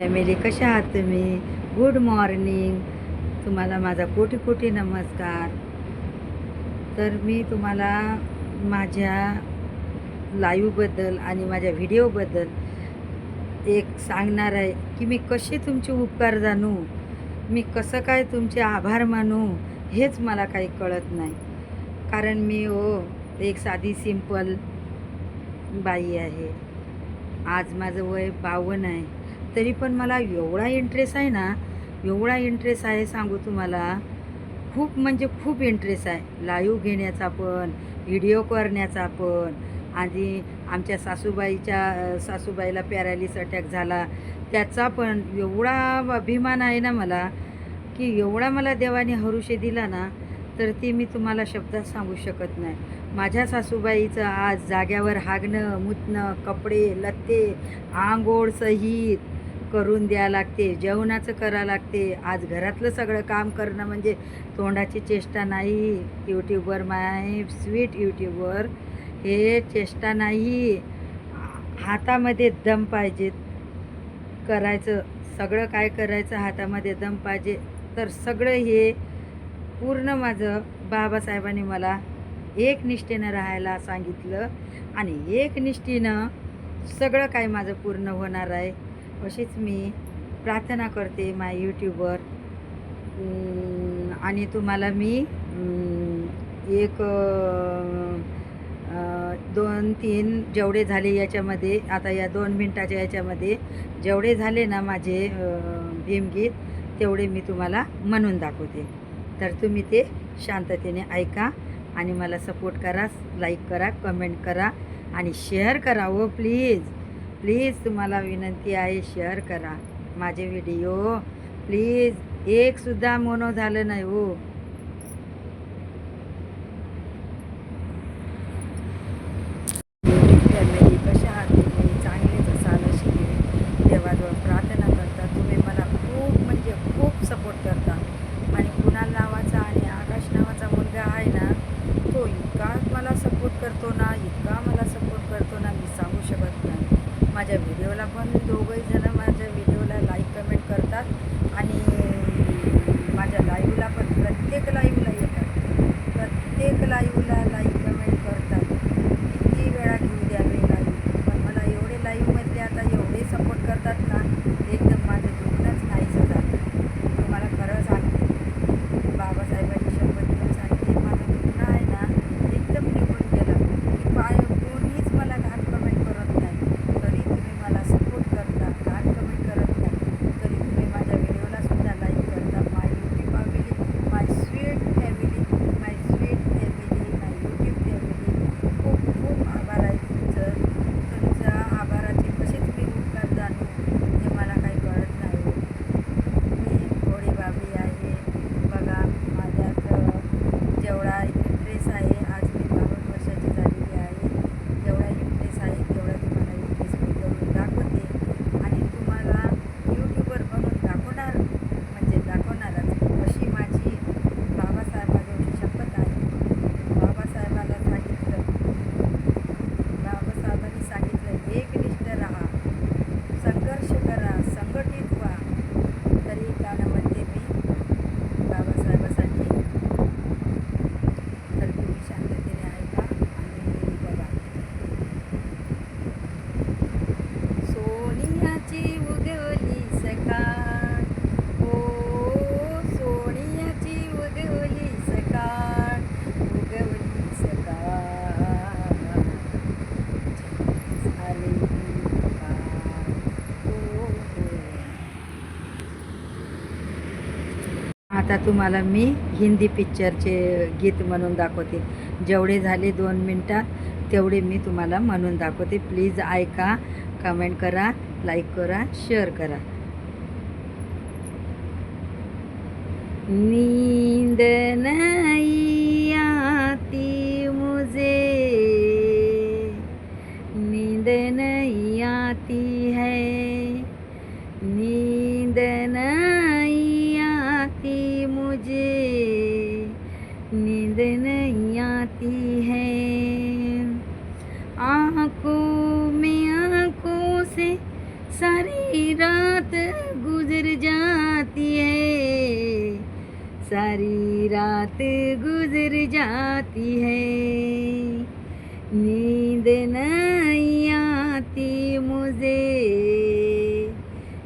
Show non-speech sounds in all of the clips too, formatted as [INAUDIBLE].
Family कशा आहात तुम्ही? गुड मॉर्निंग तुम्हाला माझा कोटी कोटी नमस्कार. तर मी तुम्हाला माझ्या लाईव्हबद्दल आणि माझ्या व्हिडिओबद्दल एक सांगणार आहे की मी कसे तुमचे उपकार जाणू? मी कसं काय तुमचे आभार मानू? हेच मला काही कळत नाही. कारण मी हो एक साधी सिंपल बाई आहे. आज माझं वय बावन्न आहे. तरी पण मला एवढा इंटरेस्ट आहे ना एवढा इंटरेस्ट आहे सांगू तुम्हाला. खूप म्हणजे खूप इंटरेस्ट आहे. लाईव्ह घेण्याचा पण व्हिडिओ करण्याचा पण. आणि आमच्या सासूबाईच्या सासूबाईला पॅरालिस अटॅक झाला. त्याचा पण एवढा अभिमान आहे ना मला की एवढा मला देवाने हरुषे दिला ना तर ती मी तुम्हाला शब्दात सांगू शकत नाही. माझ्या सासूबाईचं आज जाग्यावर हागणं मुतणं कपडे लत्ते आंघोळ सहित करून द्या लागते जेवणाचं करा लागते. आज घरातलं सगळं काम करणं म्हणजे तोंडाची चेष्टा नाही. यूट्यूबवर माय स्वीट यूट्यूबवर हे चेष्टा नाही. हातामध्ये दम पाहिजे. करायचं सगळं काय करायचं हातामध्ये दम पाहिजे. तर सगळं हे पूर्ण माझं बाबासाहेबांनी मला एक निष्ठेनं राहायला सांगितलं. आणि एक निष्ठेनं सगळं काय माझं पूर्ण होणार आहे. अशीच मी प्रार्थना करते माय यूट्यूबवर. आणि तुम्हाला मी एक दोन तीन जेवढे झाले याच्यामध्ये आता या दोन मिनटाच्या याच्यामध्ये जेवढे झाले ना माझे भीमगीत तेवढे मी तुम्हाला म्हणून दाखवते. तर तुम्ही ते शांततेने ऐका आणि मला सपोर्ट करा लाईक करा कमेंट करा आणि शेअर करा हो प्लीज प्लीज तुम्हाला विनंती आहे शेअर करा. माझे व्हिडिओ प्लीज. एकसुद्धा मोनो झालं नाही हो फॅमिली कशा आहात तुम्ही चांगलेच असाल अशी मी देवाजवळ प्रार्थना करता तुम्ही मला खूप म्हणजे खूप सपोर्ट करता आणि कुणाल नावाचा आणि आकाश नावाचा मुलगा आहे ना तो इतका मला सपोर्ट करतो ना इतका मला सपोर्ट करतो ना मी सांगू शकत नाही माझ्या व्हिडिओला पण दोघंही जण माझ्या व्हिडिओला लाईक कमेंट करतात. आणि माझ्या लाईव्हला पण प्रत्येक लाईव्हला येतात. प्रत्येक लाईव्हला लाईक कमेंट करतात किती वेळा घेऊ द्यावे लाईव्ह पण मला एवढे लाईव्हमधले आता एवढे सपोर्ट करतात ना एकदम माझं दुखणंच नाहीचं झालं तुम्हाला खरं सांगते बाबासाहेबांची शपथ घेऊन सांगते माझं दुखणं आहे ना एकदम निघून गेलं की पाय कोणीच मला घाण कमेंट करत नाही तरी तुम्ही मला सपोर्ट करता घाण कमेंट करत नाही तरी तुम्ही माझ्या व्हिडिओला सुद्धा लाईक करता my YouTube family my sweet family my sweet family my YouTube family खूप खूप आभार आहे तुमचं तुमच्या आभाराचे कसे तुम्ही उपकार जाणू हे मला काही कळत नाही हो. मी थोडी बाबी आहे बघा माझ्यात अ, जेवढा इंटरेस्ट आहे आज मी बावन्न वर्षाची झालेली आहे जेवढा इंटरेस्ट आहे तेवढा तुम्हाला इंटरेस्ट मी करून दाखवते आणि तुम्हाला यूट्यूबर बनवून दाखवणार म्हणजे दाखवणारच अशी माझी बाबासाहेबाजवळची शपथ आहे बाबासाहेबाला सांगितलं बाबासाहेबांनी सांगितलं एकनिष्ठ राहा संघर्ष करा संघटित व्हा तरी काळामध्ये मी बाबासाहेबासाठी तर तुम्ही शांततेने ऐका आणि बघा सोनियाची उगवली सकाळ हो सोनियाची उगवली सकाळ उगवली सकाळ झाले सकाळ हो हो आता तुम्हाला मी हिंदी पिक्चरचे गीत म्हणून दाखवते. जेवढे झाले दोन मिनटात तेवढे मी तुम्हाला म्हणून दाखवते. प्लीज ऐका कमेंट करा लाईक करा शेअर करा. नी रात गुजर जाती है। नींद नहीं आती मुझे।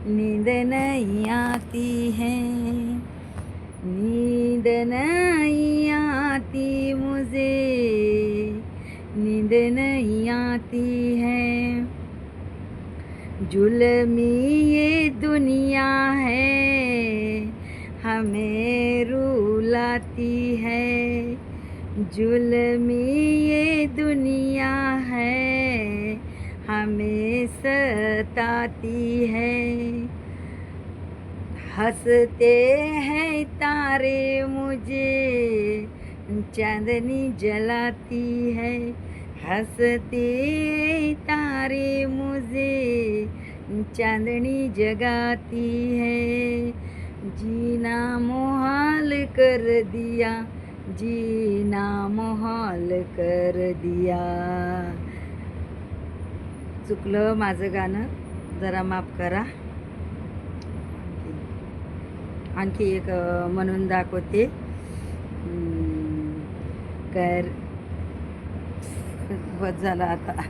नींद नहीं आती है। नींद नहीं आती मुझे। नींद नहीं आती है। जुलमी ये दुनिया है। हमें रुलाती है। जुलमी ये दुनिया है। हमें सताती है। हँसते हैं तारे मुझे। चांदनी जलाती है। हँसते तारे मुझे। चांदनी जगाती है। जीना मोहाल कर दिया जीना मोहाल कर दिया. चुकलं माझं गाणं जरा माफ करा. आणखी एक म्हणून दाखवते. कर. [LAUGHS] बस झाला आता.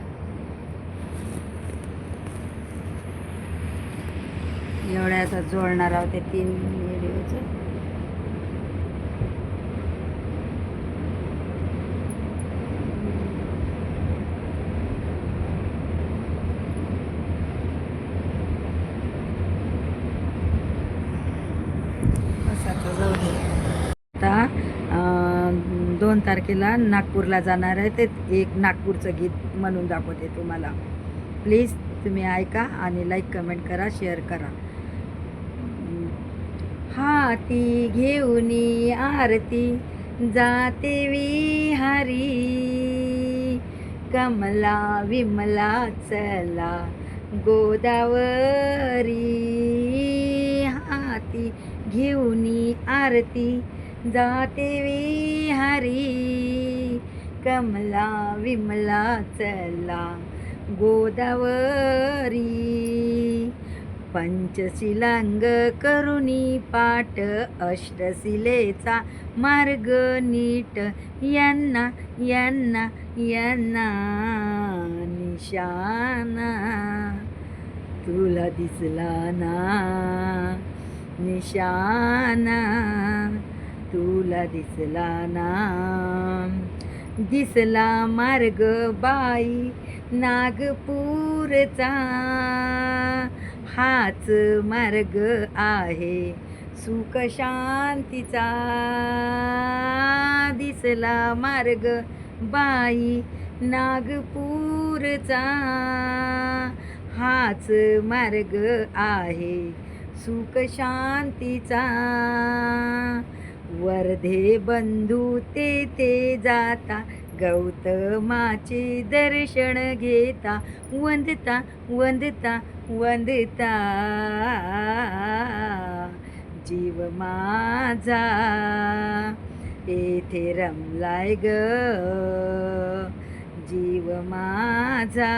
एवढ्या आता जोडणार आहोत ते तीन व्हिडिओचं आता दोन तारखेला नागपूरला जाणार आहे ते एक नागपूरचं गीत म्हणून दाखवते तुम्हाला. प्लीज तुम्ही ऐका आणि लाईक कमेंट करा शेअर करा. हाती घेऊन आरती जाते विहारी. कमला विमला चला गोदावरी. हाती घेऊन आरती जाते विहारी. कमला विमला चला गोदावरी. पंचशिलांग करुणी पाठ अष्टशिलेचा मार्ग नीट. यांना यांना यांना निशाना तुला दिसला ना निशाना तुला दिसला ना दिसला मार्ग बाई नागपूरचा. हाच मार्ग आहे. सुख शांतीचा दिसला मार्ग बाई नागपूरचा. हाच मार्ग आहे. सुख शांतीचा. वर्धे बंधू ते ते जाता. गौतमाचे दर्शन घेता वंदता वंदता वंदता. जीव माझा येथे रमलाय ग. जीव माझा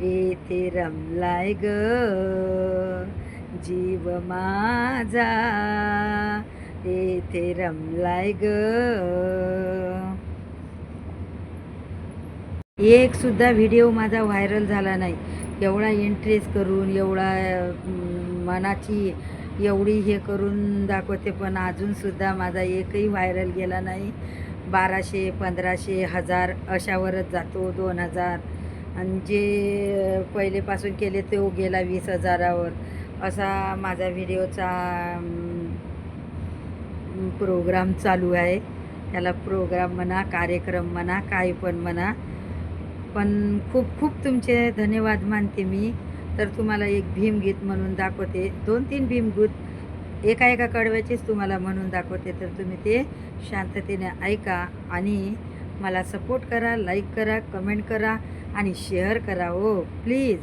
येथे रमलाय ग. जीव माझा येथे रमलाय ग. एकसुद्धा व्हिडिओ माझा व्हायरल झाला नाही. एवढा इंटरेस्ट करून एवढा मनाची एवढी हे करून दाखवते पण अजूनसुद्धा माझा एकही व्हायरल गेला नाही. बाराशे पंधराशे हजार अशावरच जातो दोन हजार. आणि जे पहिलेपासून केले तो गेला वीस हजारावर. असा माझा व्हिडिओचा प्रोग्राम चालू आहे. त्याला प्रोग्राम म्हणा कार्यक्रम म्हणा काही पण म्हणा. पण खूप खूप तुमचे धन्यवाद मानते मी. तर तुम्हाला एक भीमगीत म्हणून दाखवते. दोन तीन भीमगीत एका एका कडव्याचेच तुम्हाला म्हणून दाखवते. तर तुम्ही ते शांततेने ऐका आणि मला सपोर्ट करा लाईक करा कमेंट करा आणि शेअर करा हो. प्लीज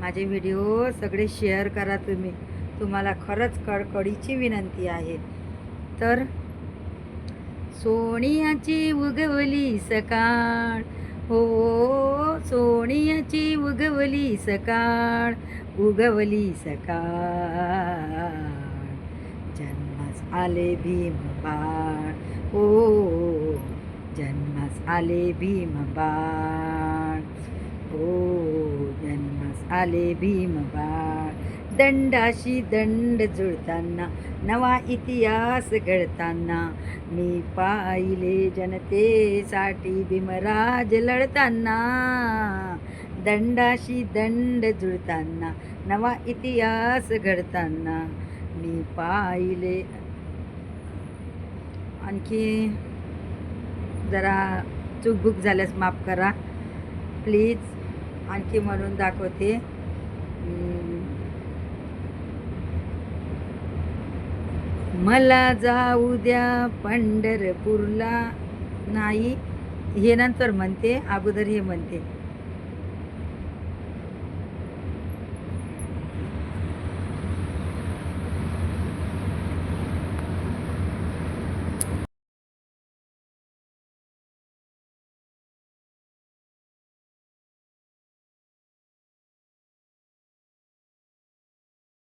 माझे व्हिडिओ सगळे शेअर करा तुम्ही. तुम्हाला खरंच कडकडीची विनंती आहे. तर सोनियाची उगवली सकाळ हो सोनियाची उगवली सकाळ उगवली सकाळ. जन्मास आले भीम बाळ ओ जन्मास आले भीम बाळ. ओ जन्मास आले भीम बाळ. दंडाशी दंड जुळताना नवा इतिहास घडताना मी पाहिले जनतेसाठी भीमराज लढताना दंडाशी दंड जुळताना नवा इतिहास घडताना मी पाहिले आणखी जरा चुकबुक झाल्यास माफ करा प्लीज आणखी म्हणून दाखवते मला जाऊ द्या पंढरपूरला. नाही हे नंतर म्हणते अगोदर हे म्हणते.